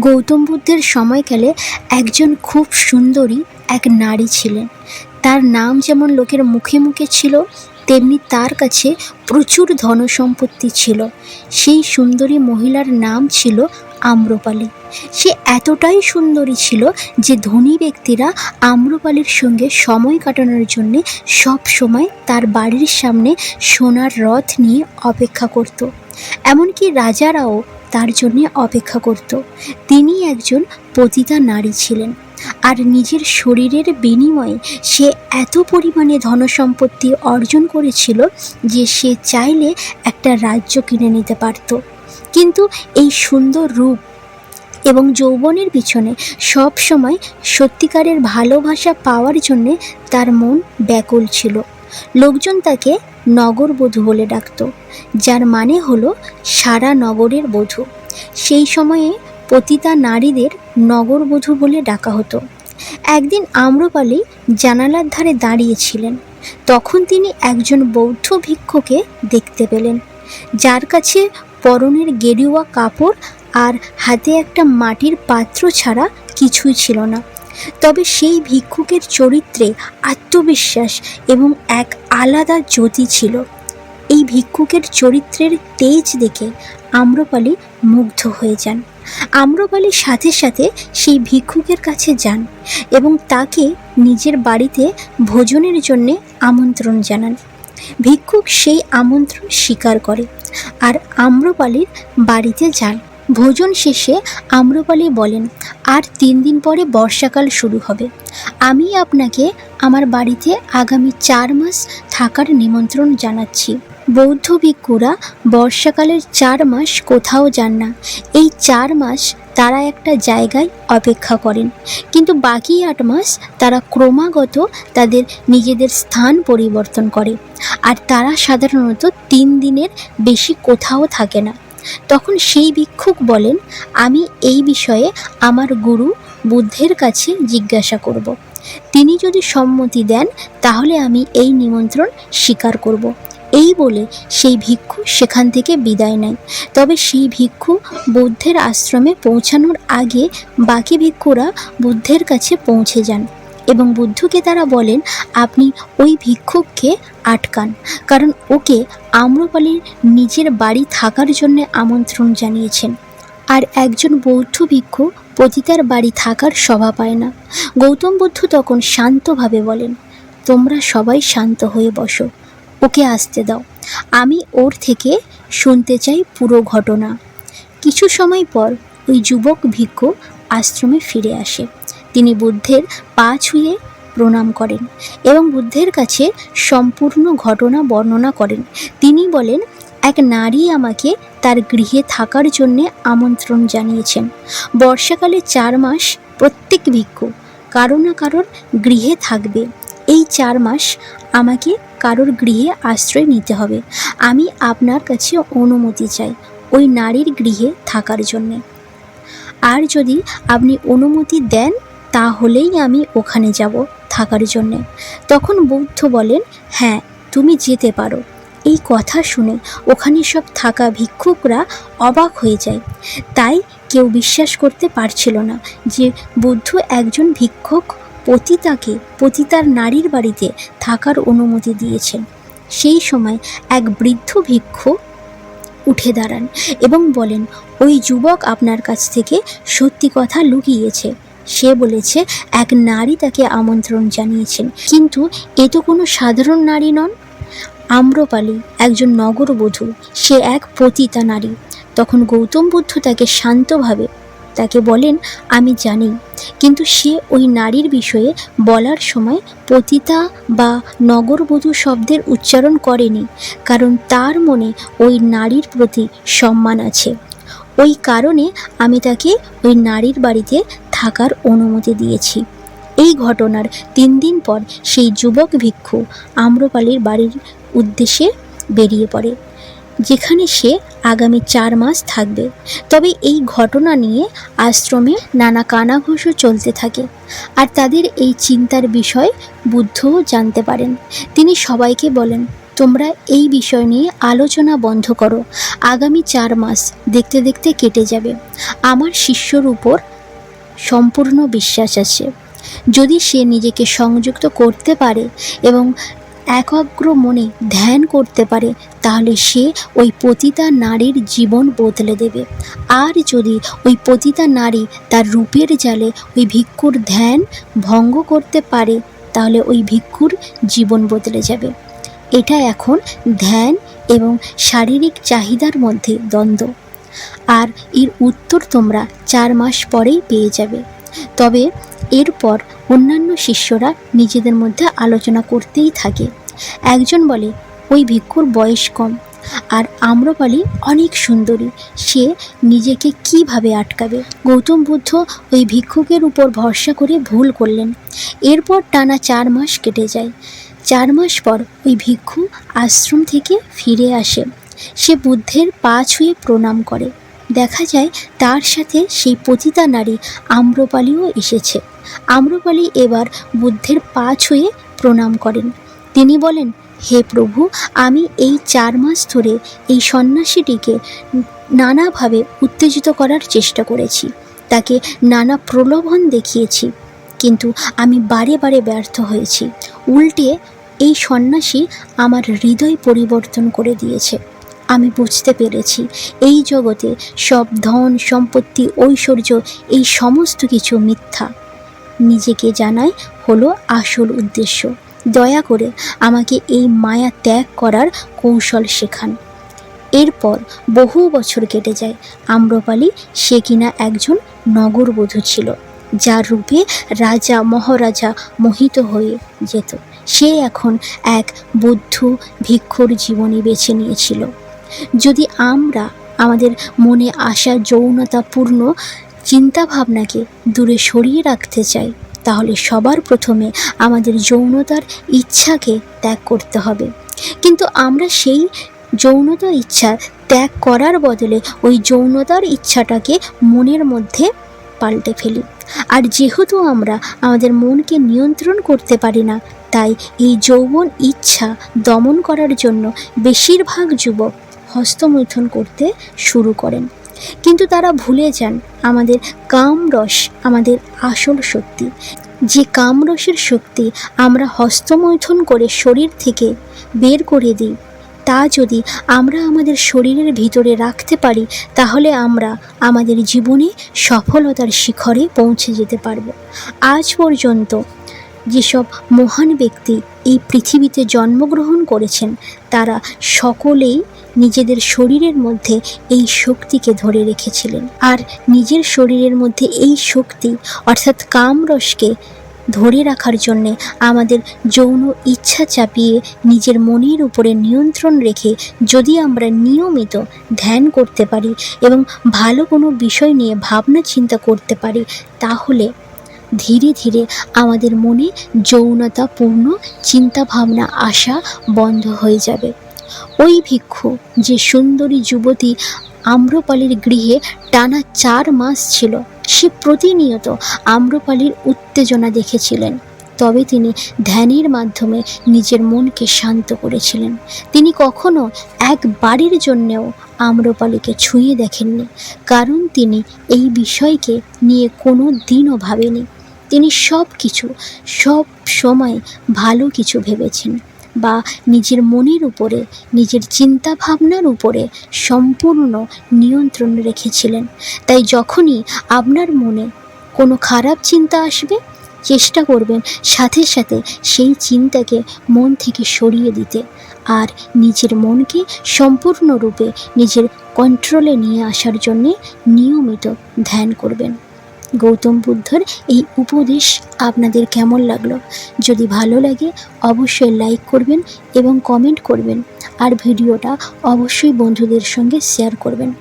গৌতম বুদ্ধের সময়কালে একজন খুব সুন্দরী এক নারী ছিলেন। তার নাম যেমন লোকের মুখে মুখে ছিল, তেমনি তার কাছে প্রচুর ধনসম্পত্তি ছিল। সেই সুন্দরী মহিলার নাম ছিল আম্রপালি। সে এতটাই সুন্দরী ছিল যে ধনী ব্যক্তিরা আম্রপালির সঙ্গে সময় কাটানোর জন্য সব সময় তার বাড়ির সামনে সোনার রথ নিয়ে অপেক্ষা করত। এমনকি রাজারাও তার জন্যে অপেক্ষা করত। তিনি একজন পতিতা নারী ছিলেন আর নিজের শরীরের বিনিময়ে সে এত পরিমাণে ধনসম্পত্তি অর্জন করেছিল যে সে চাইলে একটা রাজ্য কিনে নিতে পারত। কিন্তু এই সুন্দর রূপ এবং যৌবনের পিছনে সব সময় সত্যিকারের ভালোবাসা পাওয়ার জন্যে তার মন ব্যাকুল ছিল। লোকজন তাকে নগরবধূ বলে ডাকত, যার মানে হলো সারা নগরের বধূ। সেই সময়ে পতিতা নারীদের নগরবধূ বলে ডাকা হতো। একদিন আম্রপালি জানালার ধারে দাঁড়িয়েছিলেন। তখন তিনি একজন বৌদ্ধ ভিক্ষুকে দেখতে পেলেন, যার কাছে পরনের গেরুয়া কাপড় আর হাতে একটা মাটির পাত্র ছাড়া কিছুই ছিল না। তবে সেই ভিক্ষুকের চরিত্রে আত্মবিশ্বাস এবং এক আলাদা জ্যোতি ছিল। এই ভিক্ষুকের চরিত্রের তেজ দেখে আম্রপালি মুগ্ধ হয়ে যান। আম্রপালির সাথে সাথে সেই ভিক্ষুকের কাছে যান এবং তাকে নিজের বাড়িতে ভোজনের জন্যে আমন্ত্রণ জানান। ভিক্ষুক সেই আমন্ত্রণ স্বীকার করে আর আম্রপালির বাড়িতে যান। ভোজন শেষে আম্রপালি বলেন, আর তিন দিন পরে বর্ষাকাল শুরু হবে। আমি আপনাকে আমার বাড়িতে আগামী চার মাস থাকার নিমন্ত্রণ জানাচ্ছি। বৌদ্ধ ভিক্ষুরা বর্ষাকালের চার মাস কোথাও যান না। এই চার মাস তারা একটা জায়গায় অপেক্ষা করেন। কিন্তু বাকি আট মাস তারা ক্রমাগত তাদের নিজেদের স্থান পরিবর্তন করে। আর তারা সাধারণত তিন দিনের বেশি কোথাও থাকে না। তখন সেই ভিক্ষুক বলেন, আমি এই বিষয়ে আমার গুরু বুদ্ধের কাছে জিজ্ঞাসা করব। তিনি যদি সম্মতি দেন, তাহলে আমি এই নিমন্ত্রণ স্বীকার করব। এই বলে সেই ভিক্ষু সেখান থেকে বিদায় নেয়। তবে সেই ভিক্ষু বুদ্ধের আশ্রমে পৌঁছানোর আগে বাকি ভিক্ষুরা বুদ্ধের কাছে পৌঁছে যান। এবং বুদ্ধকে তারা বলেন, আপনি ওই ভিক্ষুককে আটকান, কারণ ওকে আম্রপালির নিজের বাড়ি থাকার জন্য আমন্ত্রণ জানিয়েছেন। আর একজন বৌদ্ধ ভিক্ষু পতিতার বাড়ি থাকার শোভা পায় না। গৌতম বুদ্ধ তখন শান্তভাবে বলেন, তোমরা সবাই শান্ত হয়ে বসো, ওকে আসতে দাও। আমি ওর থেকে শুনতে চাই পুরো ঘটনা। কিছু সময় পর ওই যুবক ভিক্ষু আশ্রমে ফিরে আসে। তিনি বুদ্ধের পা ছুঁয়ে প্রণাম করেন এবং বুদ্ধের কাছে সম্পূর্ণ ঘটনা বর্ণনা করেন। তিনি বলেন, এক নারী আমাকে তার গৃহে থাকার জন্যে আমন্ত্রণ জানিয়েছেন। বর্ষাকালে চার মাস প্রত্যেক ভিক্ষু কারও না কারোর গৃহে থাকবে। এই চার মাস আমাকে কারোর গৃহে আশ্রয় নিতে হবে। আমি আপনার কাছে অনুমতি চাই ওই নারীর গৃহে থাকার জন্যে। আর যদি আপনি অনুমতি দেন তাহলেই আমি ওখানে যাব থাকার জন্যে। তখন বৌদ্ধ বলেন হ্যাঁ তুমি যেতে পারো। এই কথা শুনে ওখানে সব থাকা ভিক্ষুকরা অবাক হয়ে যায়। তাই কেউ বিশ্বাস করতে পারছিল না যে বুদ্ধ একজন ভিক্ষুক পতিতাকে, পতিতার নারীর বাড়িতে থাকার অনুমতি দিয়েছেন। সেই সময় এক বৃদ্ধ ভিক্ষু উঠে দাঁড়ান এবং বলেন, ওই যুবক আপনার কাছ থেকে সত্যি কথা লুকিয়েছে। সে বলেছে, এক নারী তাকে আমন্ত্রণ জানিয়েছেন। কিন্তু এ তো কোনো সাধারণ নারী নন। আম্রপালি একজন নগরবধূ, সে এক পতিতা নারী। তখন গৌতম বুদ্ধ তাকে শান্তভাবে, তাকে বলেন, আমি জানি। কিন্তু সে ওই নারীর বিষয়ে বলার সময় পতিতা বা নগরবধূ শব্দের উচ্চারণ করেনি, কারণ তার মনে ওই নারীর প্রতি সম্মান আছে। ওই কারণে আমি তাকে ওই নারীর বাড়িতে থাকার অনুমতি দিয়েছি। এই ঘটনার তিন দিন পর সেই যুবক ভিক্ষু আম্রপালির বাড়ির উদ্দেশ্যে বেরিয়ে পড়ে, যেখানে সে আগামী চার মাস থাকবে। তবে এই ঘটনা নিয়ে আশ্রমে নানা কানাঘুষো চলতে থাকে আর তাদের এই চিন্তার বিষয় বুদ্ধও জানতে পারেন। তিনি সবাইকে বলেন তোমরা এই বিষয় নিয়ে আলোচনা বন্ধ করো। আগামী চার মাস দেখতে দেখতে কেটে যাবে। আমার শিষ্যর উপর সম্পূর্ণ বিশ্বাস আছে। যদি সে নিজেকে সংযুক্ত করতে পারে এবং একাগ্র মনে ধ্যান করতে পারে, তাহলে সে ওই পতিতা নারীর জীবন বদলে দেবে। আর যদি ওই পতিতা নারী তার রূপের জালে ওই ভিক্ষুর ধ্যান ভঙ্গ করতে পারে, তাহলে ওই ভিক্ষুর জীবন বদলে যাবে। এটা এখন ধ্যান এবং শারীরিক চাহিদার মধ্যে দ্বন্দ্ব। আর এর উত্তর তোমরা চার মাস পরেই পেয়ে যাবে। তবে এরপর অন্যান্য শিষ্যরা নিজেদের মধ্যে আলোচনা করতেই থাকে। একজন বলে, ওই ভিক্ষুর বয়স কম। আর আম্রপালি অনেক সুন্দরী। সে নিজেকে কীভাবে আটকাবে? গৌতম বুদ্ধ ওই ভিক্ষুকের উপর ভরসা করে ভুল করলেন। এরপর টানা চার মাস কেটে যায়। চার মাস পর ওই ভিক্ষু আশ্রম থেকে ফিরে আসে। সে বুদ্ধের পা ছুঁয়ে প্রণাম করে। দেখা যায় তার সাথে সেই পতিতা নারী আম্রপালিও এসেছে। আম্রপালি এবার বুদ্ধের পা ছুঁয়ে প্রণাম করেন। তিনি বলেন, হে প্রভু, আমি এই চার মাস ধরে এই সন্ন্যাসীটিকে নানাভাবে উত্তেজিত করার চেষ্টা করেছি। তাকে নানা প্রলোভন দেখিয়েছি। কিন্তু আমি বারে বারে ব্যর্থ হয়েছি। উল্টে এই সন্ন্যাসী আমার হৃদয় পরিবর্তন করে দিয়েছে। আমি বুঝতে পেরেছি, এই জগতে সব ধন, সম্পত্তি, ঐশ্বর্য, এই সমস্ত কিছু মিথ্যা। নিজেকে জানাই হলো আসল উদ্দেশ্য। দয়া করে আমাকে এই মায়া ত্যাগ করার কৌশল শেখান। এরপর বহু বছর কেটে যায়। আম্রপালি সে কিনা একজন নগরবধূ ছিল। যার রূপে রাজা মহারাজা মোহিত হয়ে যেত। সে এখন এক বুদ্ধ ভিক্ষুর জীবনী বেছে নিয়েছিল। যদি আমরা আমাদের মনে আসা যৌনতাপূর্ণ চিন্তাভাবনাকে দূরে সরিয়ে রাখতে চাই, তাহলে সবার প্রথমে আমাদের যৌনতার ইচ্ছাকে ত্যাগ করতে হবে। কিন্তু আমরা সেই যৌনতা ইচ্ছা ত্যাগ করার বদলে ওই যৌনতার ইচ্ছাটাকে মনের মধ্যে পাল্টে ফেলি। আর যেহেতু আমরা আমাদের মনকে নিয়ন্ত্রণ করতে পারি না, তাই এই যৌবন ইচ্ছা দমন করার জন্য বেশিরভাগ যুবক হস্তমৈথুন করতে শুরু করেন। কিন্তু তারা ভুলে যান আমাদের কামরস আমাদের আসল শক্তি। যে কামরসের শক্তি আমরা হস্তমৈথুন করে শরীর থেকে বের করে দিই তা যদি আমরা আমাদের শরীরের ভিতরে রাখতে পারি, তাহলে আমরা আমাদের জীবনে সফলতার শিখরে পৌঁছে যেতে পারব। আজ পর্যন্ত যেসব মহান ব্যক্তি এই পৃথিবীতে জন্মগ্রহণ করেছেন, তারা সকলেই নিজেদের শরীরের মধ্যে এই শক্তিকে ধরে রেখেছিলেন। আর নিজের শরীরের মধ্যে এই শক্তি, অর্থাৎ কামরসকে ধরে রাখার জন্যে আমাদের যৌন ইচ্ছা চাপিয়ে নিজের মনের উপরে নিয়ন্ত্রণ রেখে যদি আমরা নিয়মিত ধ্যান করতে পারি এবং ভালো কোনো বিষয় নিয়ে ভাবনা চিন্তা করতে পারি, তাহলে ধীরে ধীরে আমাদের মনে যৌনতাপূর্ণ চিন্তাভাবনা আসা বন্ধ হয়ে যাবে। ওই ভিক্ষু, যে সুন্দরী যুবতী আম্রপালির গৃহে টানা চার মাস ছিল সে প্রতিনিয়ত আম্রপালির উত্তেজনা দেখেছিলেন। তবে তিনি ধ্যানের মাধ্যমে নিজের মনকে শান্ত করেছিলেন। তিনি কখনো একবারের জন্যেও আম্রপালিকে ছুঁয়ে দেখেননি, কারণ তিনি এই বিষয়কে নিয়ে কোনো দিনও ভাবেনি তিনি সব কিছু সব সময় ভালো কিছু ভেবেছেন। বা নিজের মনের উপরে, নিজের চিন্তা ভাবনার উপরে সম্পূর্ণ নিয়ন্ত্রণ রেখেছিলেন। তাই যখনই আপনার মনে কোনো খারাপ চিন্তা আসবে, চেষ্টা করবেন সাথে সাথে সেই চিন্তাকে মন থেকে সরিয়ে দিতে আর নিজের মনকে সম্পূর্ণরূপে নিজের কন্ট্রোলে নিয়ে আসার জন্যে নিয়মিত ধ্যান করবেন। গৌতম বুদ্ধর এই উপদেশ আপনাদের কেমন লাগল? যদি ভালো লাগে, অবশ্যই লাইক করবেন এবং কমেন্ট করবেন। আর ভিডিওটা অবশ্যই বন্ধুদের সঙ্গে শেয়ার করবেন।